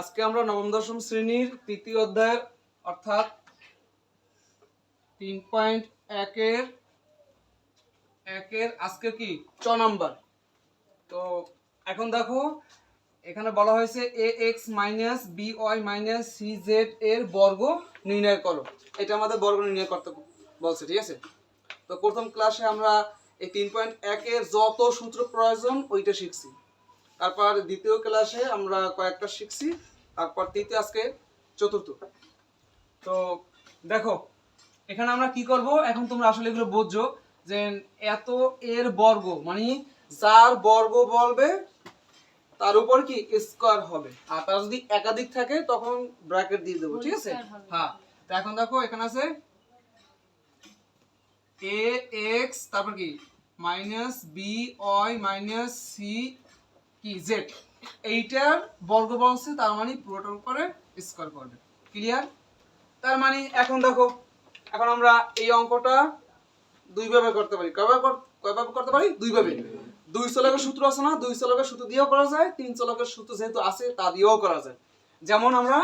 আজকে আমরা নবম, দশম শ্রেণির তৃতীয় অধ্যায়ের, অর্থাৎ তিন পয়েন্ট একের একের আজকে কি? চ নাম্বার। তো এখন দেখো, এখানে বলা হয়েছে A X minus B Y minus C Z এর বর্গ নির্ণয় করো। এটা আমাদের বর্গ নির্ণয় করতে বলছে, ঠিক আছে? তো প্রথম ক্লাসে আমরা এই তিন পয়েন্ট একের যত সূত্র প্রয়োজন, ওইটা শিখছি। তারপর দ্বিতীয় ক্লাসে আমরা কয়েকটা শিখছি তারপর তৃতীয় আজকে চতুর্থ। তো দেখো এখানে আমরা কি করব? এখন তোমরা আসলে এগুলো বুঝছ যে এত এর বর্গ মানে যার বর্গ বলবে তার উপর কি স্কোয়ার হবে? আর তার যদি একাধিক থাকে তখন ব্র্যাকেট দিয়ে দেবো ঠিক আছে? হ্যাঁ তো এখন দেখো এখানে আছে এ এক্স তারপর কি? Minus B Y minus C কি? জেড এইটার বর্গ বলছে তার মানে পুরোটার উপরে স্কোয়ার করবে। ক্লিয়ার তার মানে এখন দেখো, এখন আমরা এই অঙ্কটা দুই ভাবে করতে পারি। কয়ভাবে কয়ভাবে করতে পারি? দুই ভাবে দুই চলকের সূত্র আছে না? দুই চলকের সূত্র দিয়েও করা যায়, তিন চলকের সূত্র যেহেতু আছে, তা দিয়েও করা যায়। যেমন আমরা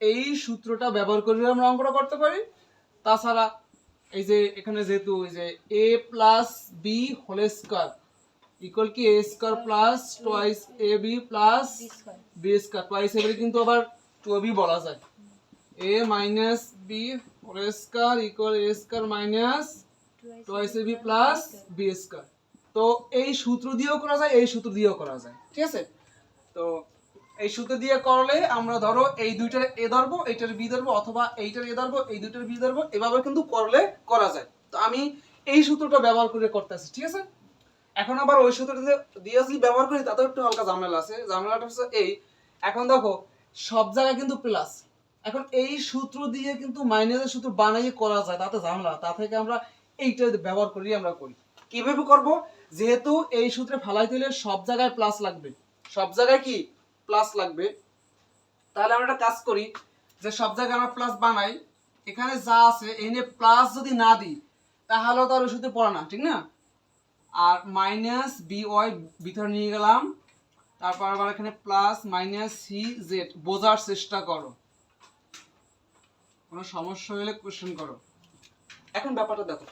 এই সূত্রটা ব্যবহার করে আমরা অঙ্কটা করতে পারি। তাছাড়া এই যে এখানে যেহেতু এই যে A plus B whole square equal কি? A square plus twice A B plus B square twice A B কিন্তু আবার টু বি বলা যায়। A minus B whole square equal A square minus twice A B plus B square তো এই সূত্র দিয়েও করা যায় এই সূত্র দিয়েও করা যায়। ঠিক আছে? তো এই সূত্র দিয়ে করলে আমরা ধরো এই দুইটার এ ধরবো এইটার বি ধরবো অথবা এইটার এ ধরবো এই দুইটার বি ধরবো এভাবে কিন্তু করলে করা যায়। তো আমি এই সূত্রটা ব্যবহার করে করতেছি ঠিক আছে? এখন আবার ওই সূত্রটা দিয়ে যদি ব্যবহার করি, তাতেও একটু হালকা ঝামেলা আছে। ঝামেলাটা হচ্ছে এই, এখন দেখো, সব জায়গায় কিন্তু প্লাস এখন এই সূত্র দিয়ে কিন্তু মাইনাসের সূত্র বানাইয়ে করা যায়, তাতে ঝামেলা। তা থেকে আমরা এইটা ব্যবহার করি, আমরা করি। কীভাবে করব? যেহেতু এই সূত্রে ফালাইতে হলে সব জায়গায় প্লাস লাগবে। সব জায়গায় কি? প্লাস লাগবে। তাহলে আমরা একটা কাজ করি, যে সব জায়গায় আমরা প্লাস বানাই। এখানে যা আছে এনে প্লাস যদি না দিই, তাহলেও ওই সূত্রে পড়ে না, ঠিক না? আর মাইনাস বি ওয়াই ভিতরে নিয়ে গেলাম। তারপর আবার এখানে প্লাস মাইনাস সি জেড বোঝার চেষ্টা করো। কোনো সমস্যা হলে কোশ্চেন করো। এখন ব্যাপারটা দেখো।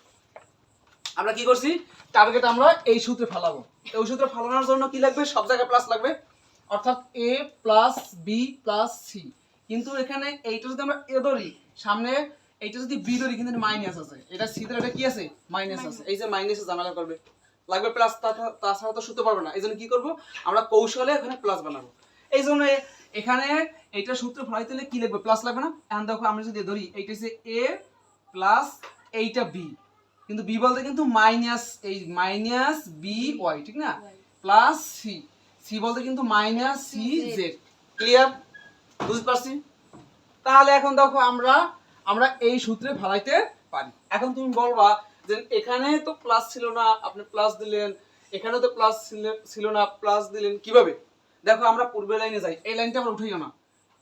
আমরা কি করছি? টার্গেট আমরা এই সূত্রে ফালাবো। এই সূত্রে ফালানোর জন্য কি লাগবে? সব জায়গায় প্লাস লাগবে। অর্থাৎ A plus B plus C কিন্তু এখানে এইটা যদি আমরা এ ধরি, সামনে এইটা যদি বি ধরি, কিন্তু মাইনাস আছে। এটা সি ধরে এটা কি আছে? মাইনাস আছে। এই যে মাইনাসে জানালা করবে। লাগবে প্লাস তাছাড়া তো সূত্র পারবে না। এই জন্য কি করব? আমরা কৌশলে এখানে প্লাস বানাবো। এই জন্য এখানে এইটা সূত্র ফলাইতে হলে কি লাগবে প্লাস লাগবে না? এখন দেখো আমরা যদি ধরি এইটা হচ্ছে এ প্লাস এইটা বি কিন্তু বি বলতে কিন্তু মাইনাস এই মাইনাস বি ওয়াই ঠিক না? প্লাস সি সি বলতে কিন্তু মাইনাস সি জেড ক্লিয়ার বুঝতে পারছি? তাহলে এখন দেখো আমরা আমরা এই সূত্রে ফালাইতে পারি। এখন তুমি বলবা যে এখানে তো প্লাস ছিল না, আপনি প্লাস দিলেন। এখানে তো প্লাস ছিল না প্লাস দিলেন। কীভাবে? দেখো, আমরা পূর্বে লাইনে যাই। এই লাইনটা আমরা উঠাইও না।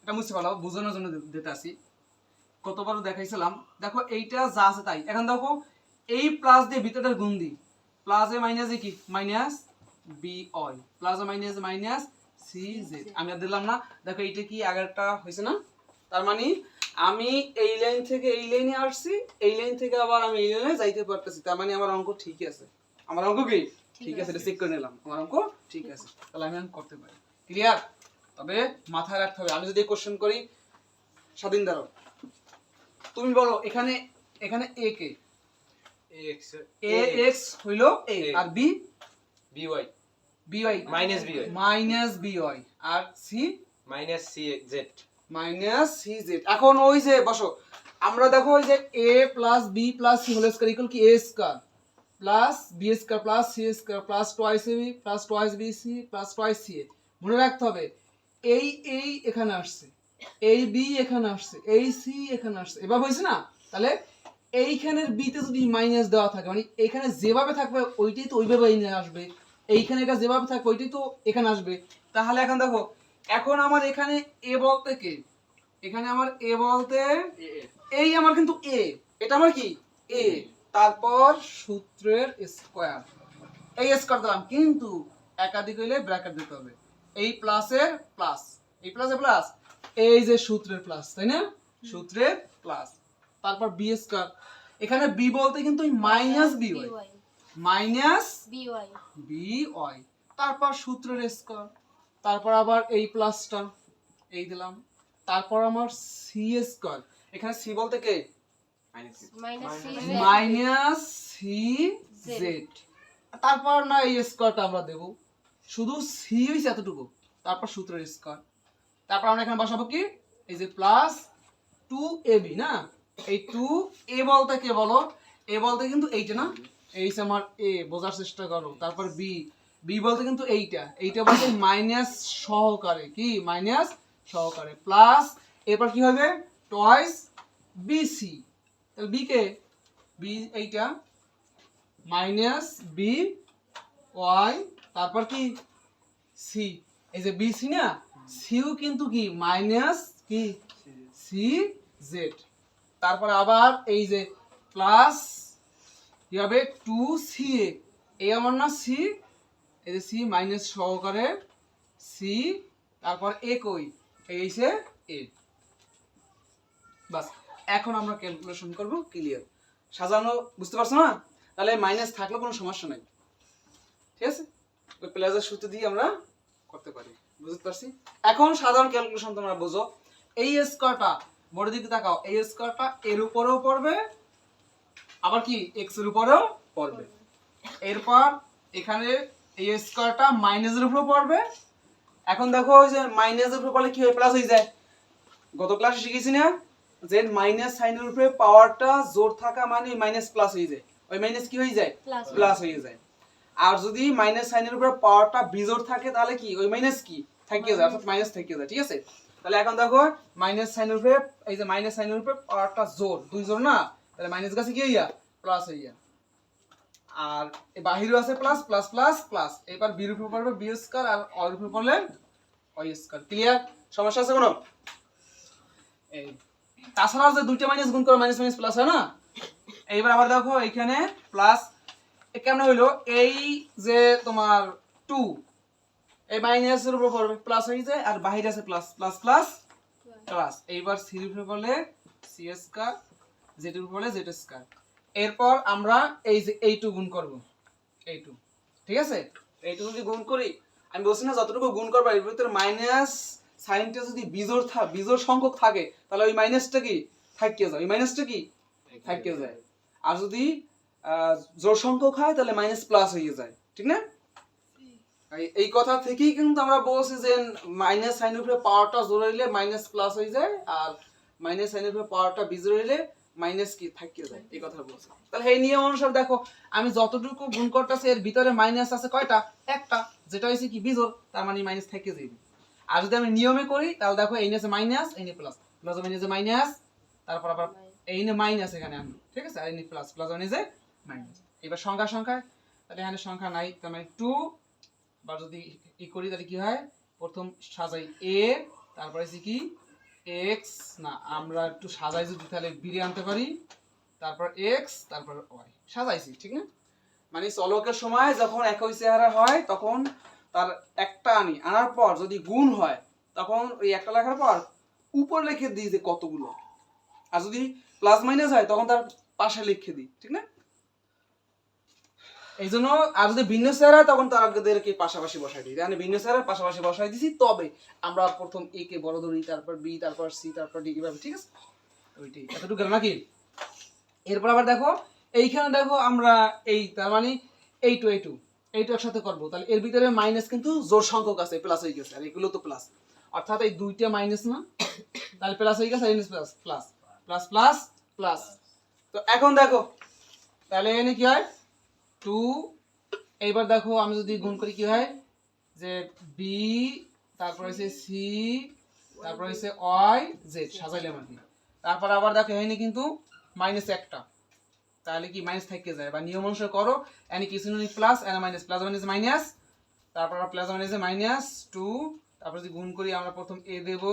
এটা মুছতে পারলাম বোঝানোর জন্য দিতে আসি। কতবার দেখাইছিলাম। দেখো, এইটা যা আছে তাই। এখন দেখো, এই প্লাস দিয়ে ভিতরটা গুণ দিই। প্লাসে মাইনাসে কি? মাইনাস বি অই প্লাসে মাইনাস মাইনাস সি জেড আমি আর দিলাম না। দেখো, এইটা কি আগেরটা হয়েছে না? তার মানে আমি এই লাইন থেকে এই লাইনে আসছি এই লাইন থেকে আবার আমি এই লাইনে যাইতে পারতেছি। তার মানে আমার অঙ্ক ঠিক আছে। আমার অঙ্ক কি? ঠিক আছে এটা চেক করে নিলাম। আমার অঙ্ক ঠিক আছে। তাহলে আমি অঙ্ক করতে পারি। ক্লিয়ার তবে মাথায় রাখতে হবে। আমি যদি কোশ্চেন করি স্বাধীন দাঁড়ো তুমি বলো এখানে এখানে এ কে? এক্স এ এক্স হইল A A। R B B Y B Y minus B Y minus B Y R C minus C Z minus C Z. এখন ওই যে, বসো। আমরা দেখো ওই যে A plus B plus C whole square equal কি? A square plus B square plus C square plus twice A B plus twice B C plus twice C A মনে রাখতে হবে, এই এই এখানে আসছে, এই বি এখানে আসছে, এই সি এখানে আসছে। এবার হয়েছে না? তাহলে এইখানের বিতে যদি মাইনাস দেওয়া থাকে মানে এখানে যেভাবে থাকবে, ওইটাই তো ওইভাবেই আসবে। এইখানে এটা যেভাবে থাকবে, ওইটাই তো এখানে আসবে। তাহলে এখন দেখো এখন আমার এখানে এ বলতে কে? এখানে আমার এ বলতে এই আমার কিন্তু এ। এটা আমার কি? এ। তারপর সূত্রের স্কোয়ার এই স্কোয়ার দিলাম কিন্তু একাধিক হইলে ব্র্যাকেট দিতে হবে। এই প্লাসের প্লাস এই প্লাসে প্লাস এই যে সূত্রের প্লাস তাই না? সূত্রের প্লাস তারপর বি স্কয়ার এখানে বি বলতে কিন্তু minus B Y minus B Y B Y তারপর সূত্রের স্কয়ার তারপর আবার এই প্লাসটা এই দিলাম। তারপর আমার সি স্কয়ার এখানে সি বলতে কে? মাইনাস সি জেড তারপর না এই স্কোয়ারটা আমরা দেব। শুধু সি হইছে এতটুকু। তারপর সূত্রের স্কোয়ার তারপর আমরা এখানে বসাবো কি? এই যে প্লাস টু এ বি না? এই টু এ বলতে কে বলো? এ বলতে কিন্তু এইটা না? এই আমার এ বোঝার চেষ্টা করো। তারপর বি বি বলতে কিন্তু এইটা। এইটা বলতে মাইনাস সহকারে, কি? মাইনাস সহকারে। প্লাস এরপর কি হবে? টয়েস বিসি তাহলে বি কে? বি এইটা। মাইনাস বি ওয়াই তারপর কি? সি এই যে বি সি না সিও কিন্তু কি? মাইনাস কি? সি জেড তারপর আবার এই যে প্লাস কি হবে? টু সি এ এই আমার না সি এই যে সি মাইনাস সহকারে সি তারপর এ কই এই সে এ বাস, এখন আমরা ক্যালকুলেশন করব ক্লিয়ার সাজানো, বুঝতে পারছ না? তাহলে মাইনাস থাকলে কোনো সমস্যা নাই। ঠিক আছে? ওই প্লাসের সূত্র দিয়ে আমরা করতে পারি। বুঝতে পারছি? এখন সাধারণ ক্যালকুলেশন তোমরা বুঝো। এই স্কোয়ারটা বড় দিকে তাকাও এই স্কোয়ারটা এর উপরেও পড়বে, আবার কি এক্সের উপরেও পড়বে। এরপর এখানে এই স্কোয়ারটা মাইনাসের উপরেও পড়বে। এখন দেখো যে মাইনাসের উপরে পড়লে কি হয়? প্লাস হয়ে যায়। গত ক্লাসে শিখেছি না? যে মাইনাস সাইনের উপরে পাওয়ারটা জোর থাকা মানে মাইনাস প্লাস হয়ে যায়। ওই মাইনাস কি হয়ে যায়? প্লাস প্লাস হয়ে যায়। আর যদি মাইনাস সাইনের উপরে পাওয়ারটা বিজোর থাকে তাহলে কি? ওই মাইনাস কি? থেকে যায় অর্থাৎ মাইনাস থেকে যায় ঠিক আছে? তাহলে এখন দেখো মাইনাস সাইনের উপরে এই যে মাইনাস সাইনের উপরে পাওয়ারটা জোর। দুই জোর না? তাহলে মাইনাস কাছে কি হইয়া? প্লাস হইয়া। আর বাহিরও আছে প্লাস প্লাস প্লাস প্লাস এবার বির উপরে পড়বে বি স্কয়ার আর অর উপরে পড়লে ওই স্কয়ার ক্লিয়ার সমস্যা আছে কোনো? এই। তাছাড়া যে দুইটা মাইনাস গুণ করে মাইনাস মাইনাস প্লাস হয় না? এইবার আবার দেখো এখানে প্লাস কেমন হইল? এই যে তোমার টু এই মাইনাসের উপর পড়বে। প্লাস হয়ে যায় আর বাহিরে আছে প্লাস প্লাস প্লাস প্লাস এইবার সির উপরে বলে সি স্কয়ার জেড উপরে বলে জেড স্কয়ার এরপর আমরা এই যে এই টু গুণ করব। এই টু ঠিক আছে? এইটু যদি গুণ করি আমি বলছি না যতটুকু গুণ করব এর ভিতরে মাইনাস সাইনটা যদি বিজোর থা বিজোর সংখ্যক থাকে তাহলে ওই মাইনাসটা কি? থাকিয়ে যায়। ওই মাইনাসটা কি? থাকিয়ে যায়। আর যদি আহ, জোর সংখ্যক হয় তাহলে মাইনাস প্লাস হয়ে যায়। ঠিক না? এই- এই কথা থেকেই কিন্তু আমরা বলছি যে মাইনাস সাইনের উপরে পাওয়ারটা জোর হইলে মাইনাস প্লাস হয়ে যায় আর মাইনাস সাইনের উপরে পাওয়ারটা বিজোর হইলে মাইনাস কি? থাকিয়ে যায় এই কথা বলছি। তাহলে এই নিয়ম অনুসারে দেখো, আমি যতটুকু গুণ করতেছি এর ভিতরে মাইনাস আছে কয়টা? একটা। যেটা হয়েছে কি? বিজোর তার মানে মাইনাস থেকে যাবে আর যদি আমি নিয়মে করি, তাহলে দেখো, এই নিয়ে মাইনাস এই নিয়ে প্লাস প্লাস যে মাইনাস তারপর আবার এই নিয়ে মাইনাস এখানে আমি ঠিক আছে? আর এই নিয়ে প্লাস প্লাস যে মাইনাস এবার সংখ্যা সংখ্যায় তাহলে এখানে সংখ্যা নাই, তার মানে টু বা যদি ই করি, তাহলে কি হয়? প্রথম সাজাই এ তারপরে কি? এক্স না, আমরা একটু সাজাই যদি তাহলে বিরে আনতে পারি। তারপর এক্স তারপর ওয়াই সাজাইছি, ঠিক না? মানে চলকের সময় যখন একই চেহারা হয়, তখন তার একটা আনি, আনার পর যদি গুণ হয়, তখন ওই একটা লেখার পর উপর লিখে দিই যে কতগুলো। আর যদি প্লাস মাইনাস হয়, তখন তার পাশে লিখে দিই, ঠিক না? এই জন্য আর যদি ভিন্ন চেহারা তখন তাদেরকে পাশাপাশি বসাই দিই। মানে ভিন্ন চেহারা পাশাপাশি বসাই দিছি, তবে আমরা প্রথম এ কে বড় ধরি, তারপর বি তারপর সি তারপর ডি এভাবে, ঠিক আছে? ওইটাই। এতটুকু গেল নাকি? এরপর আবার দেখো, এইখানে দেখো আমরা এই, তার মানে এই টু এই টু এই টু একসাথে করব। তাহলে এর ভিতরে মাইনাস কিন্তু জোর সংখ্যক আছে প্লাস হয়ে গেছে, আর এগুলো তো প্লাস অর্থাৎ এই দুইটা মাইনাস না, তাহলে প্লাস হয়ে গেছে plus plus plus plus plus তো এখন দেখো, তাহলে এখানে কি হয়? টু এইবার দেখো আমি যদি গুণ করি কি হয়? যে বি তারপর হচ্ছে সি তারপর হচ্ছে ওয়াই জেড সাজাইলাম আর কি। তারপর আবার দেখো এখানে কিন্তু মাইনাস একটা। তাহলে কি মাইনাস থেকে যায়? বা নিয়ম অনুসারে করো এনে কিছু নেই প্লাস এনে মাইনাস প্লাস মাইনাস মাইনাস তারপর প্লাস মাইনাস মাইনাস টু তারপর যদি গুণ করি আমরা প্রথম এ দেব,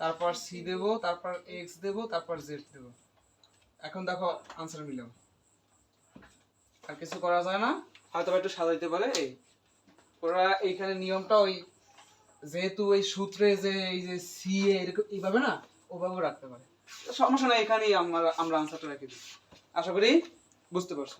তারপর সি দেব, তারপর এক্স দেব, তারপর জেড দেব। এখন দেখো আনসার মিলাম আর কিছু করা যায় না। হয়তো একটু সাজাইতে পারে। এই, ওরা এইখানে নিয়মটা ওই যেহেতু ওই সূত্রে যে এই যে সি এরকম এইভাবে না, ওভাবে রাখতে পারে। সমস্যা নাই, এখানেই আমরা আমরা আনসারটা রেখে দিই। আশা করি বুঝতে পারছ